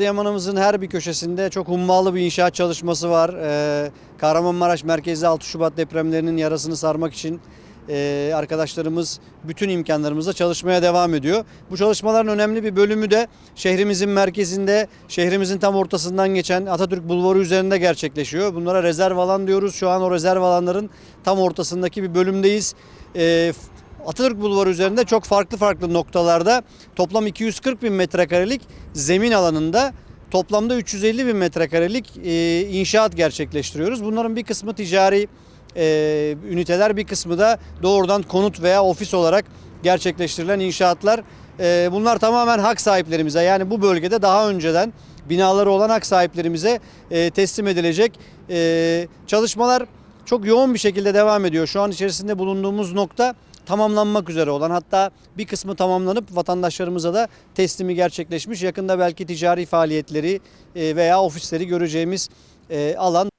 Adıyaman'ımızın her bir köşesinde çok hummalı bir inşaat çalışması var. Ee, Kahramanmaraş merkezli 6 Şubat depremlerinin yarasını sarmak için e, arkadaşlarımız bütün imkanlarımızla çalışmaya devam ediyor. Bu çalışmaların önemli bir bölümü de şehrimizin merkezinde, şehrimizin tam ortasından geçen Atatürk Bulvarı üzerinde gerçekleşiyor. Bunlara rezerv alan diyoruz. Şu an o rezerv alanların tam ortasındaki bir bölümdeyiz. Ee, Atatürk Bulvarı üzerinde çok farklı farklı noktalarda toplam 240 bin metrekarelik zemin alanında toplamda 350 bin metrekarelik e, inşaat gerçekleştiriyoruz. Bunların bir kısmı ticari e, üniteler bir kısmı da doğrudan konut veya ofis olarak gerçekleştirilen inşaatlar. E, bunlar tamamen hak sahiplerimize yani bu bölgede daha önceden binaları olan hak sahiplerimize e, teslim edilecek E, çalışmalar çok yoğun bir şekilde devam ediyor. Şu an içerisinde bulunduğumuz nokta tamamlanmak üzere olan hatta bir kısmı tamamlanıp vatandaşlarımıza da teslimi gerçekleşmiş. Yakında belki ticari faaliyetleri e, veya ofisleri göreceğimiz e, alan